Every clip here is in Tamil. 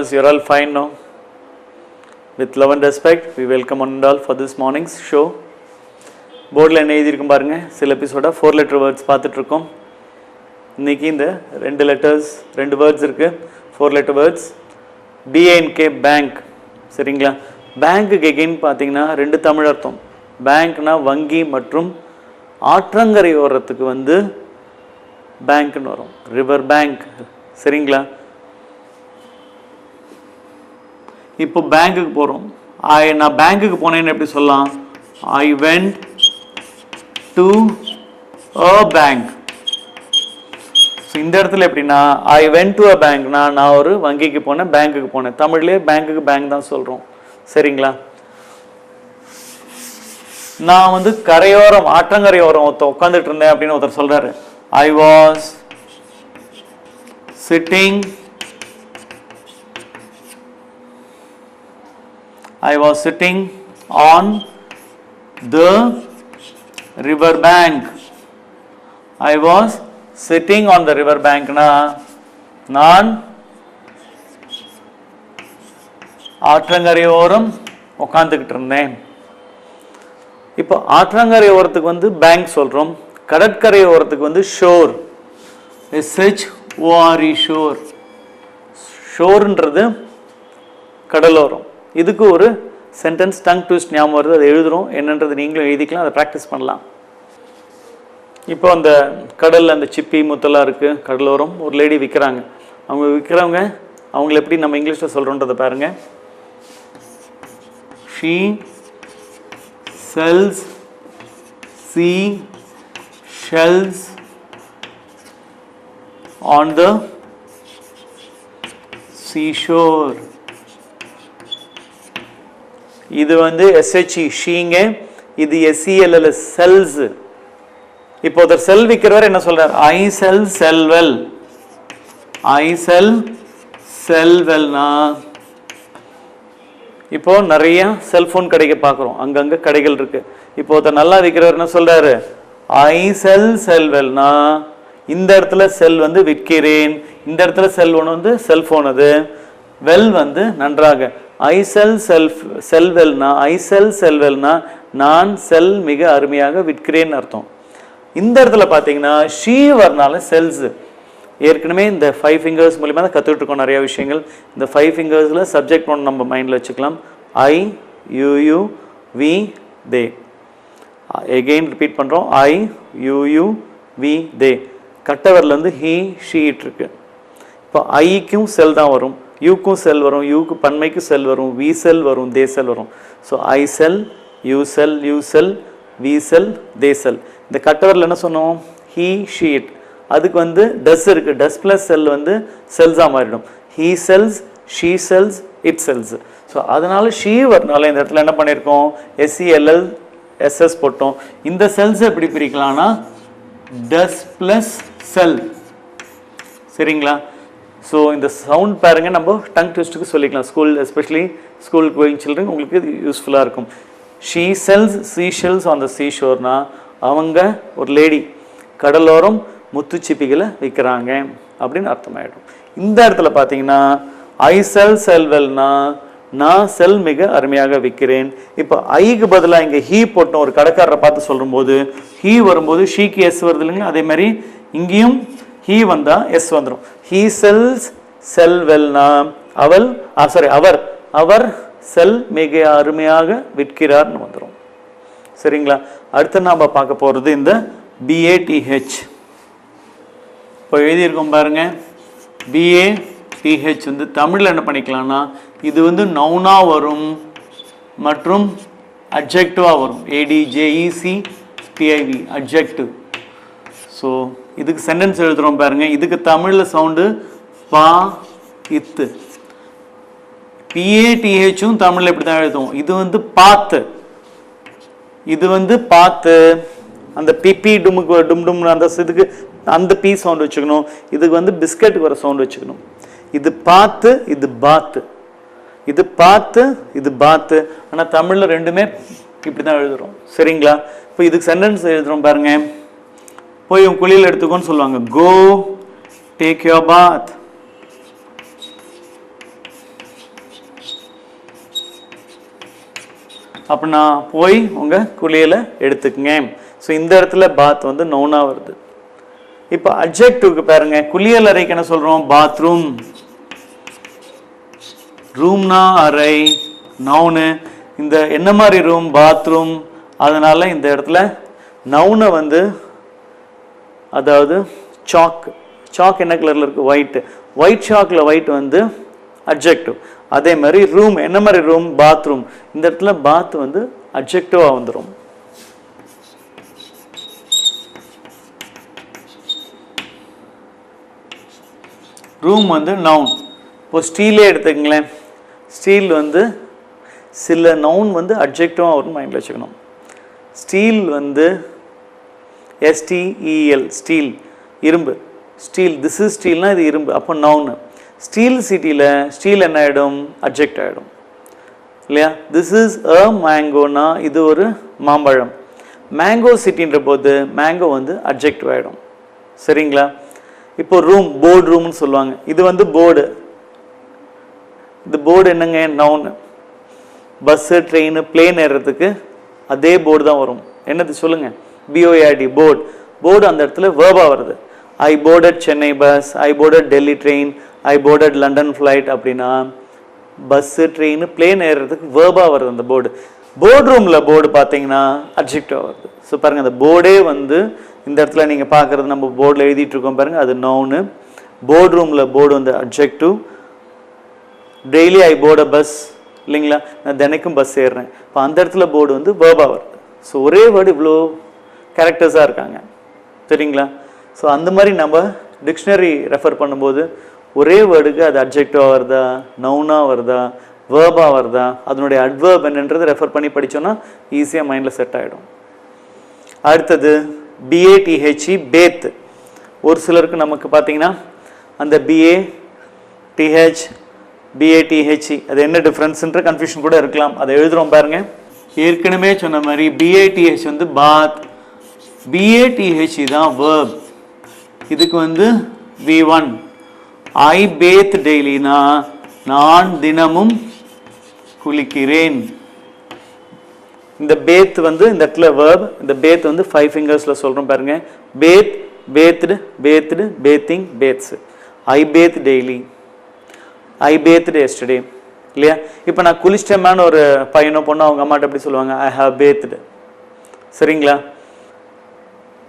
brothers, you're all fine now. With love and respect, we welcome one and all for this morning's show. போர்டில் என்ன எழுதியிருக்கும் பாருங்க சில எபிசோடாக ஃபோர் லெட்டர் வேர்ட்ஸ் பார்த்துட்ருக்கோம் இன்னைக்கு இந்த ரெண்டு லெட்டர்ஸ் ரெண்டு வேர்ட்ஸ் இருக்குது four letter words B A N K bank சரிங்களா? பேங்க்குக்கு எகெயின் பார்த்தீங்கன்னா ரெண்டு தமிழ் அர்த்தம். பேங்க்னா வங்கி மற்றும் ஆற்றங்கரை ஓரத்துக்கு வந்து பேங்க்னு வரும். ரிவர் பேங்க் சரிங்களா? இப்போ பேங்க்குக்கு போகிறோம் ஐ நான் பேங்க்குக்கு போனேன்னு எப்படி சொல்லலாம்? I went to a bank so இந்த இடத்துல எப்படின்னா ஐ வென்ட் டு அ பேங்க்னா நான் ஒரு வங்கிக்கு போனேன் பேங்க்குக்கு போனேன். தமிழ்லேயே பேங்க்குக்கு பேங்க் தான் சொல்கிறோம் சரிங்களா? நான் வந்து கரையோரம் ஆற்றங்கரையோரம் ஒருத்தர் உட்காந்துட்டு இருந்தேன் அப்படின்னு ஒருத்தர் சொல்கிறாரு I was sitting I was sitting on the river bank. I was sitting on the river bank நான் நான் ஆற்றங்கரையோரம் உட்காந்துக்கிட்டு இருந்தேன். இப்போ ஆற்றங்கரை ஓரத்துக்கு வந்து பேங்க் சொல்கிறோம் கடற்கரை ஓரத்துக்கு வந்து shore S H O R E shore ஷோர்ன்றது கடலோரம். இதுக்கு ஒரு சென்டென்ஸ் டங் ட்விஸ்ட் ஞாபகம் வருது அதை எழுதுறோம். என்னன்றது நீங்களும் எழுதிக்கலாம் அதை ப்ராக்டிஸ் பண்ணலாம். இப்போ அந்த கடலில் அந்த சிப்பி முத்தெல்லாம் இருக்குது கடலோரம் ஒரு லேடி விற்கிறாங்க அவங்க விற்கிறவங்க அவங்கள எப்படி நம்ம இங்கிலீஷில் சொல்கிறோன்றதை பாருங்கள் she sells sea shells on the seashore இது வந்து எஸ்ஹெச்இ ஷீங்க இது எஸ்சிஎல்எல் செல்ஸ் இப்போ ஒருத்தர் செல் விற்கிறவர் என்ன சொல்றார்? ஐ செல் செல்வெல் ஐ செல் செல்வெல்னா இப்போ நிறைய செல்போன் கடைக்கு பார்க்குறோம். அங்கங்க கடைகள் இருக்கு. இப்போ ஒருத்தர் நல்லா விற்கிறவர் என்ன சொல்றாரு? ஐ செல் செல்வெல்னா இந்த இடத்துல செல் வந்து விற்கிறேன். இந்த இடத்துல செல் ஒன்று வந்து செல்போன் அது. வெல் வந்து நன்றாக. ஐ செல் செல்ஃப் செல்வெல்னா ஐ செல் செல்வெல்னா நான் செல் மிக அருமையாக விற்கிறேன்னு அர்த்தம். இந்த இடத்துல பார்த்தீங்கன்னா ஷீ வரனால செல்ஸ். ஏற்கனவே இந்த ஃபைவ் ஃபிங்கர்ஸ் மூலிமா தான் கற்றுக்கிட்டு இருக்கோம் நிறைய விஷயங்கள். இந்த ஃபைவ் ஃபிங்கர்ஸில் சப்ஜெக்ட் ஒன்று நம்ம மைண்டில் வச்சுக்கலாம். I you we they. Again repeat பண்ணுறோம் ஐ யூ வி தே. கட்டவரில் வந்து ஹீ ஷீட் இருக்கு. இப்போ ஐக்கும் செல் தான் வரும். யூக்கும் செல் வரும் யூக்கு பன்மைக்கு செல் வரும் வி செல் வரும் தே செல் வரும். So I sell you sell you sell we sell they sell. இந்த கட்டவரில் என்ன சொன்னோம்? ஹீ ஷீட் அதுக்கு வந்து டஸ் இருக்குது டஸ் ப்ளஸ் செல் வந்து செல்ஸாக மாறிடும். He sells she sells it sells so அதனால் ஷீ வரனால இந்த இடத்துல என்ன பண்ணியிருக்கோம் எஸ்சிஎல்எல் எஸ்எஸ் போட்டோம். இந்த செல்ஸ் எப்படி பிரிக்கலாம்னா டஸ் ப்ளஸ் செல். சரிங்களா? ஸோ இந்த சவுண்ட் பாருங்கள் நம்ம டங் ட்விஸ்ட்டுக்கு சொல்லிக்கலாம். School especially school going children உங்களுக்கு இது யூஸ்ஃபுல்லாக இருக்கும். She sells sea shells on the sea ஷோர்னா அவங்க ஒரு லேடி கடலோரம் முத்துச்சிப்பிகளை விற்கிறாங்க அப்படின்னு அர்த்தமாயிடும். இந்த இடத்துல பார்த்தீங்கன்னா ஐ செல் செல்வெல்னா நான் செல் மிக அருமையாக விற்கிறேன் இப்போ ஐக்கு பதிலாக இங்கே ஹீ போட்டோம் ஒரு கடைக்காரரை பார்த்து சொல்லும்போது ஹீ வரும்போது ஷீக்கு எஸ் வருது இல்லைங்களா? அதே மாதிரி இங்கேயும் ஹீ வந்தா எஸ் வந்துடும் ஹீ செல்ஸ் செல் வெல்னா அவள் சாரி அவர். அவர் செல் மிக அருமையாக விற்கிறார்னு வந்துடும் சரிங்களா? அடுத்து நாம் பார்க்க போகிறது இந்த பிஏடிஹெச் இப்போ எழுதியிருக்கோம் பாருங்க. பிஏ டிஹெச் வந்து தமிழில் என்ன பண்ணிக்கலாம்னா இது வந்து நவுனாக வரும் மற்றும் அப்ஜெக்டிவாக வரும். A D J E C T I V adjective so இதுக்கு சென்டென்ஸ் எழுதுறோம் பாருங்க. இதுக்கு தமிழில் சவுண்டு பா இத்து. பிஏடிஹெச்சும் தமிழில் இப்படி தான் எழுதுவோம். இது வந்து பாத்து. இது வந்து பார்த்து அந்த பிபி டுமுக்கு டும் டும் அந்த இதுக்கு அந்த பி சவுண்ட் வச்சுக்கணும். இதுக்கு வந்து பிஸ்கட்டுக்கு வர சவுண்ட் வச்சுக்கணும். இது பார்த்து இது பாத்து. இது பார்த்து இது பாத்து. ஆனால் தமிழில் ரெண்டுமே இப்படி தான் எழுதுறோம். சரிங்களா? இப்போ இதுக்கு சென்டென்ஸ் எழுதுறோம் பாருங்கள் போய் உன் குளியல் எடுத்துக்கோன்னு சொல்லுவாங்க. கோ டேக் யோர் பாத் அப்படின்னா போய் உங்கள் குளியலை எடுத்துக்கங்க. ஸோ இந்த இடத்துல பாத் வந்து நவுனாக வருது. இப்போ அப்ஜெக்டிவ்க்கு பாருங்க. குளியல் அறைக்கு என்ன சொல்கிறோம் பாத்ரூம் ரூம்னா அறை நவுனு இந்த என்ன மாதிரி ரூம் பாத்ரூம் அதனால் இந்த இடத்துல நவுனை வந்து அதாவது சாக் சாக் என்ன கலரில் இருக்குது ஒயிட்டு ஒயிட் சாக்கில் ஒயிட் வந்து அப்ஜெக்டிவ் அதே மாதிரி ரூம் என்ன மாதிரி ரூம் பாத்ரூம் இந்த இடத்துல பாத் வந்து அப்ஜெக்டிவாக வந்துடும் ரூம் வந்து நவுன் இப்போ ஸ்டீலே எடுத்துக்கங்களேன். ஸ்டீல் வந்து சில நவுன் வந்து அப்ஜெக்டிவாக வரும் மைண்டில் வச்சுக்கணும். ஸ்டீல் வந்து S T E L steel இரும்பு. ஸ்டீல் திஸ் இஸ் ஸ்டீல்னால் இது இரும்பு அப்போ நவுனு ஸ்டீல் சிட்டியில் ஸ்டீல் என்ன ஆகிடும் அப்ஜெக்ட் ஆகிடும் இல்லையா? திஸ் இஸ் அ மேங்கோனா இது ஒரு மாம்பழம். மேங்கோ சிட்டின்ற போது மேங்கோ வந்து அப்ஜெக்டிவ் ஆகிடும் சரிங்களா? இப்போ ரூம் போர்டு ரூம்னு சொல்லுவாங்க. இது வந்து போர்டு இது போர்டு என்னங்க? நவுனு பஸ்ஸு ட்ரெயின் பிளேன் ஏறுறதுக்கு அதே போர்டு தான் வரும். என்னது சொல்லுங்கள் பிஓஏஆர்டி போர்டு போர்டு அந்த இடத்துல வேர்பா வருது. I boarded Chennai bus I boarded Delhi train I boarded London flight அப்படின்னா பஸ்ஸு ட்ரெயின் பிளேன் ஏறுறதுக்கு வேர்பா வருது அந்த போர்டு போர்டு ரூமில் போர்டு பார்த்தீங்கன்னா அப்ஜெக்டிவாக வருது. ஸோ பாருங்கள் அந்த போர்டே வந்து இந்த இடத்துல நீங்கள் பார்க்குறது நம்ம போர்டில் எழுதிட்டு இருக்கோம் பாருங்கள் அது நவுனு போர்டு ரூமில் போர்டு வந்து objective daily I board bus இல்லைங்களா? நான் தினைக்கும் பஸ் ஏறுறேன். இப்போ அந்த இடத்துல போர்டு வந்து வேர்பா வருது. ஸோ ஒரே வேர்டு இவ்வளோ கேரக்டர்ஸாக இருக்காங்க. சரிங்களா ஸோ அந்த மாதிரி நம்ம டிக்ஷனரி ரெஃபர் பண்ணும்போது ஒரே வேர்டுக்கு அது அப்ஜெக்டிவாக வருதா நவுனாக வருதா வேர்பாக வருதா அதனுடைய அட்வர்ப் என்னன்றது ரெஃபர் பண்ணி படித்தோன்னா ஈஸியாக மைண்டில் செட் ஆகிடும் அடுத்தது பிஏடிஹெச்இ பேத் ஒரு சிலருக்கு நமக்கு பார்த்தீங்கன்னா அந்த பிஏ டிஹெச் பிஏடிஹெச்இ அது என்ன டிஃப்ரென்ஸுன்ற கன்ஃபியூஷன் கூட இருக்கலாம். அதை எழுதுகிறோம் பாருங்கள் ஏற்கனவே சொன்ன மாதிரி பிஏடிஹெச் வந்து பாத் பிஏடிஹெச்இ தான் வேர்ப் இதுக்கு வந்து வி ஒன் ஐ பேத் டெய்லினா நான் தினமும் குளிக்கிறேன். இந்த பேத் வந்து இந்த இடத்துல வேர்ப் இந்த பேத் வந்து ஃபைவ் ஃபிங்கர்ஸில் சொல்கிறோம் பாருங்க. Bathe bathed bathed bathing bathes I bathe daily I bathed yesterday இல்லையா? இப்போ நான் குளிச்சிட்டேமான்னு ஒரு பையனோ பொண்ணோ அவங்க அம்மாட்ட எப்படி சொல்லுவாங்க? ஐ ஹவ் பேத்டு சரிங்களா?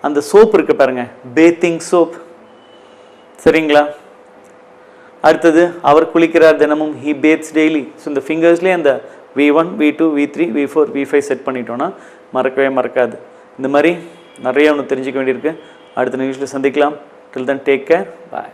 அந்த சோப் இருக்கு பாருங்க. பேத்திங் சோப் சரிங்களா? அடுத்தது அவர் குளிக்கிறார் தினமும். ஹி பேத்ஸ் டெய்லி ஸோ இந்த ஃபிங்கர்ஸ்லேயே அந்த V one V two V three V four V five set பண்ணிட்டோன்னா மறக்கவே மறக்காது. இந்த மாதிரி நிறைய ஒன்று தெரிஞ்சுக்க வேண்டியிருக்கு. அடுத்த நிகழ்ச்சியில் சந்திக்கலாம். Till then take care bye